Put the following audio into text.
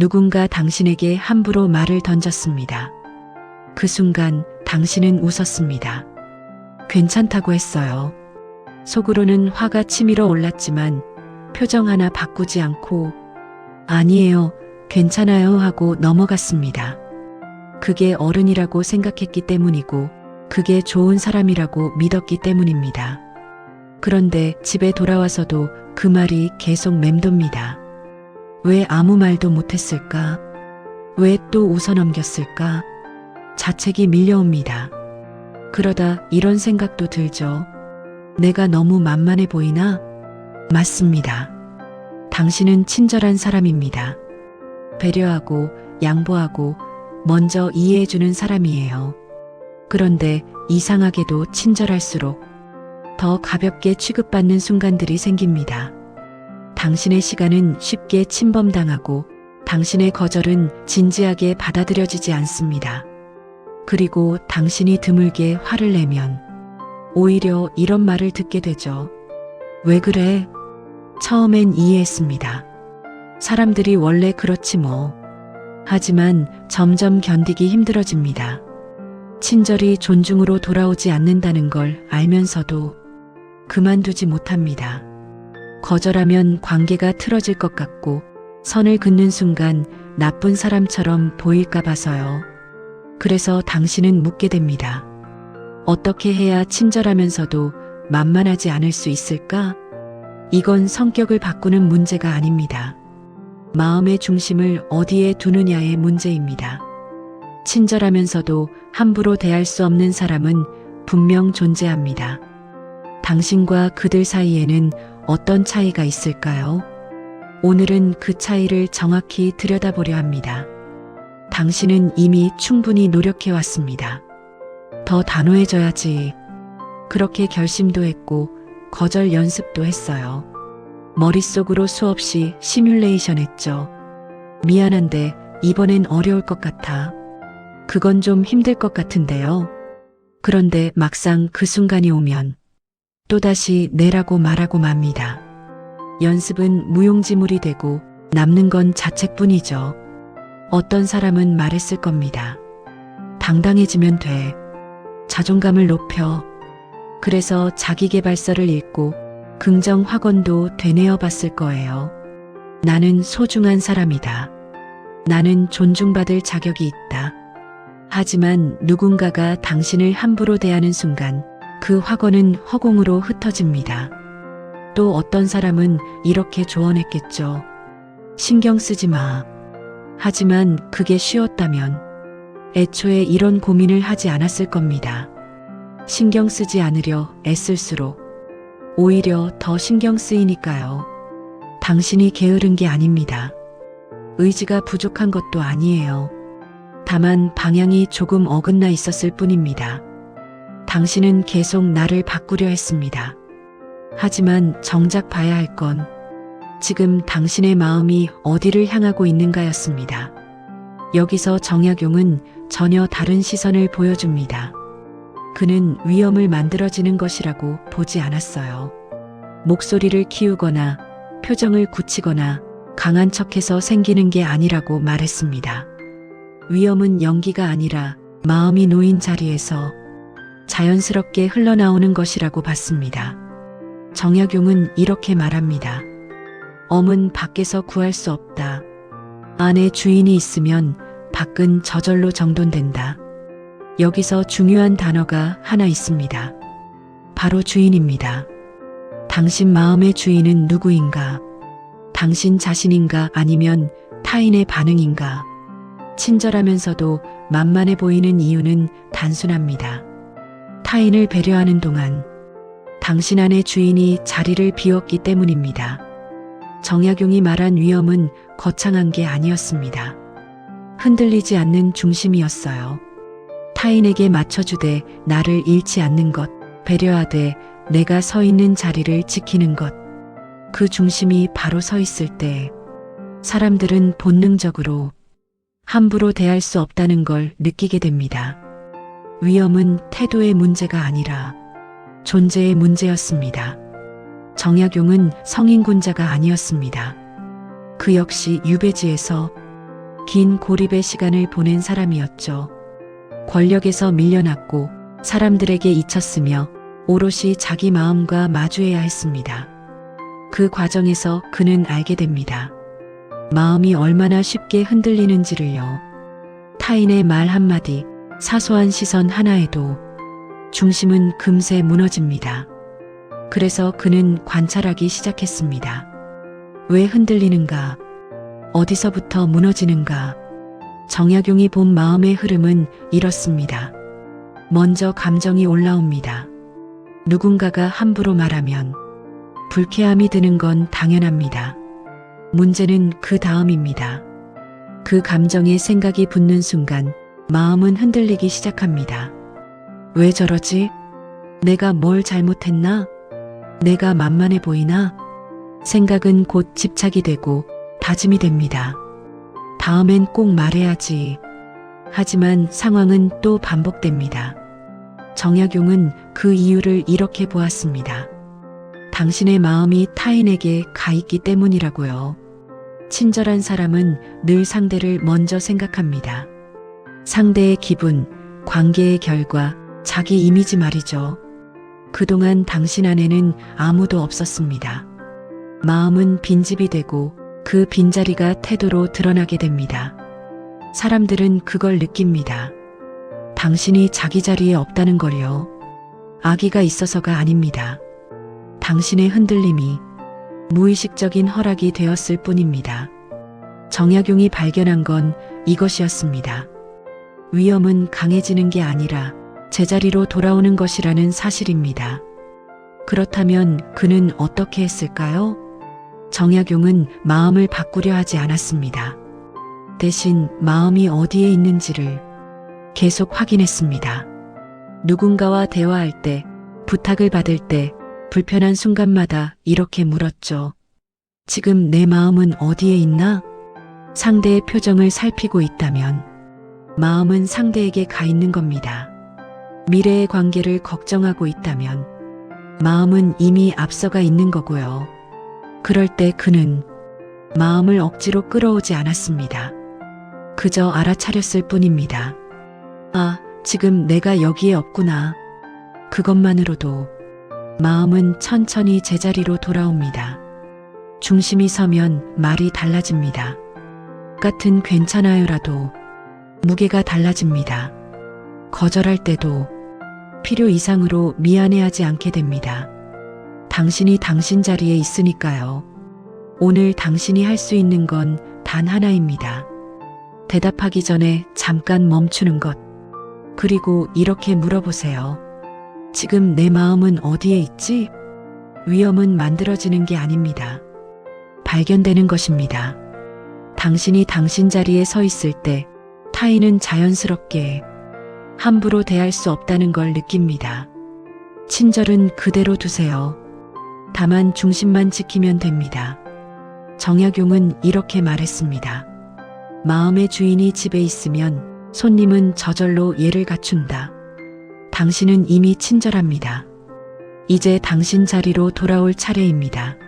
누군가 당신에게 함부로 말을 던졌습니다. 그 순간 당신은 웃었습니다. 괜찮다고 했어요. 속으로는 화가 치밀어 올랐지만 표정 하나 바꾸지 않고 아니에요, 괜찮아요 하고 넘어갔습니다. 그게 어른이라고 생각했기 때문이고 그게 좋은 사람이라고 믿었기 때문입니다. 그런데 집에 돌아와서도 그 말이 계속 맴돕니다. 왜 아무 말도 못했을까? 왜 또 웃어넘겼을까? 자책이 밀려옵니다. 그러다 이런 생각도 들죠. 내가 너무 만만해 보이나? 맞습니다. 당신은 친절한 사람입니다. 배려하고 양보하고 먼저 이해해주는 사람이에요. 그런데 이상하게도 친절할수록 더 가볍게 취급받는 순간들이 생깁니다. 당신의 시간은 쉽게 침범당하고 당신의 거절은 진지하게 받아들여지지 않습니다. 그리고 당신이 드물게 화를 내면 오히려 이런 말을 듣게 되죠. 왜 그래? 처음엔 이해했습니다. 사람들이 원래 그렇지 뭐. 하지만 점점 견디기 힘들어집니다. 친절이 존중으로 돌아오지 않는다는 걸 알면서도 그만두지 못합니다. 거절하면 관계가 틀어질 것 같고 선을 긋는 순간 나쁜 사람처럼 보일까 봐서요. 그래서 당신은 묻게 됩니다. 어떻게 해야 친절하면서도 만만하지 않을 수 있을까? 이건 성격을 바꾸는 문제가 아닙니다. 마음의 중심을 어디에 두느냐의 문제입니다. 친절하면서도 함부로 대할 수 없는 사람은 분명 존재합니다. 당신과 그들 사이에는 어떤 차이가 있을까요? 오늘은 그 차이를 정확히 들여다보려 합니다. 당신은 이미 충분히 노력해 왔습니다. 더 단호해져야지. 그렇게 결심도 했고 거절 연습도 했어요. 머릿속으로 수없이 시뮬레이션 했죠. 미안한데 이번엔 어려울 것 같아. 그건 좀 힘들 것 같은데요. 그런데 막상 그 순간이 오면 또다시 내라고 말하고 맙니다. 연습은 무용지물이 되고 남는 건 자책뿐이죠. 어떤 사람은 말했을 겁니다. 당당해지면 돼. 자존감을 높여. 그래서 자기개발서를 읽고 긍정 학원도 되뇌어 봤을 거예요. 나는 소중한 사람이다. 나는 존중받을 자격이 있다. 하지만 누군가가 당신을 함부로 대하는 순간 그 학원은 허공으로 흩어집니다. 또 어떤 사람은 이렇게 조언했겠죠. 신경 쓰지 마. 하지만 그게 쉬웠다면 애초에 이런 고민을 하지 않았을 겁니다. 신경 쓰지 않으려 애쓸수록 오히려 더 신경 쓰이니까요. 당신이 게으른 게 아닙니다. 의지가 부족한 것도 아니에요. 다만 방향이 조금 어긋나 있었을 뿐입니다. 당신은 계속 나를 바꾸려 했습니다. 하지만 정작 봐야 할 건 지금 당신의 마음이 어디를 향하고 있는가였습니다. 여기서 정약용은 전혀 다른 시선을 보여줍니다. 그는 위험을 만들어지는 것이라고 보지 않았어요. 목소리를 키우거나 표정을 굳히거나 강한 척해서 생기는 게 아니라고 말했습니다. 위험은 연기가 아니라 마음이 놓인 자리에서 자연스럽게 흘러나오는 것이라고 봤습니다. 정약용은 이렇게 말합니다. 엄은 밖에서 구할 수 없다. 안에 주인이 있으면 밖은 저절로 정돈된다. 여기서 중요한 단어가 하나 있습니다. 바로 주인입니다. 당신 마음의 주인은 누구인가? 당신 자신인가 아니면 타인의 반응인가? 친절하면서도 만만해 보이는 이유는 단순합니다. 타인을 배려하는 동안 당신 안의 주인이 자리를 비웠기 때문입니다. 정약용이 말한 위험은 거창한 게 아니었습니다. 흔들리지 않는 중심이었어요. 타인에게 맞춰주되 나를 잃지 않는 것, 배려하되 내가 서 있는 자리를 지키는 것. 그 중심이 바로 서 있을 때 사람들은 본능적으로 함부로 대할 수 없다는 걸 느끼게 됩니다. 위험은 태도의 문제가 아니라 존재의 문제였습니다. 정약용은 성인군자가 아니었습니다. 그 역시 유배지에서 긴 고립의 시간을 보낸 사람이었죠. 권력에서 밀려났고 사람들에게 잊혔으며 오롯이 자기 마음과 마주해야 했습니다. 그 과정에서 그는 알게 됩니다. 마음이 얼마나 쉽게 흔들리는지를요. 타인의 말 한마디, 사소한 시선 하나에도 중심은 금세 무너집니다. 그래서 그는 관찰하기 시작했습니다. 왜 흔들리는가? 어디서부터 무너지는가? 정약용이 본 마음의 흐름은 이렇습니다. 먼저 감정이 올라옵니다. 누군가가 함부로 말하면 불쾌함이 드는 건 당연합니다. 문제는 그 다음입니다. 그 감정에 생각이 붙는 순간 마음은 흔들리기 시작합니다. 왜 저러지? 내가 뭘 잘못했나? 내가 만만해 보이나? 생각은 곧 집착이 되고 다짐이 됩니다. 다음엔 꼭 말해야지. 하지만 상황은 또 반복됩니다. 정약용은 그 이유를 이렇게 보았습니다. 당신의 마음이 타인에게 가 있기 때문이라고요. 친절한 사람은 늘 상대를 먼저 생각합니다. 상대의 기분, 관계의 결과, 자기 이미지 말이죠. 그동안 당신 안에는 아무도 없었습니다. 마음은 빈집이 되고 그 빈자리가 태도로 드러나게 됩니다. 사람들은 그걸 느낍니다. 당신이 자기 자리에 없다는 걸요. 아기가 있어서가 아닙니다. 당신의 흔들림이 무의식적인 허락이 되었을 뿐입니다. 정약용이 발견한 건 이것이었습니다. 위험은 강해지는 게 아니라 제자리로 돌아오는 것이라는 사실입니다. 그렇다면 그는 어떻게 했을까요? 정약용은 마음을 바꾸려 하지 않았습니다. 대신 마음이 어디에 있는지를 계속 확인했습니다. 누군가와 대화할 때, 부탁을 받을 때, 불편한 순간마다 이렇게 물었죠. 지금 내 마음은 어디에 있나? 상대의 표정을 살피고 있다면, 마음은 상대에게 가 있는 겁니다. 미래의 관계를 걱정하고 있다면, 마음은 이미 앞서가 있는 거고요. 그럴 때 그는 마음을 억지로 끌어오지 않았습니다. 그저 알아차렸을 뿐입니다. 아, 지금 내가 여기에 없구나. 그것만으로도 마음은 천천히 제자리로 돌아옵니다. 중심이 서면 말이 달라집니다. 같은 괜찮아요라도 무게가 달라집니다. 거절할 때도 필요 이상으로 미안해하지 않게 됩니다. 당신이 당신 자리에 있으니까요. 오늘 당신이 할 수 있는 건 단 하나입니다. 대답하기 전에 잠깐 멈추는 것. 그리고 이렇게 물어보세요. 지금 내 마음은 어디에 있지? 위험은 만들어지는 게 아닙니다. 발견되는 것입니다. 당신이 당신 자리에 서 있을 때 타인은 자연스럽게 함부로 대할 수 없다는 걸 느낍니다. 친절은 그대로 두세요. 다만 중심만 지키면 됩니다. 정약용은 이렇게 말했습니다. 마음의 주인이 집에 있으면 손님은 저절로 예를 갖춘다. 당신은 이미 친절합니다. 이제 당신 자리로 돌아올 차례입니다.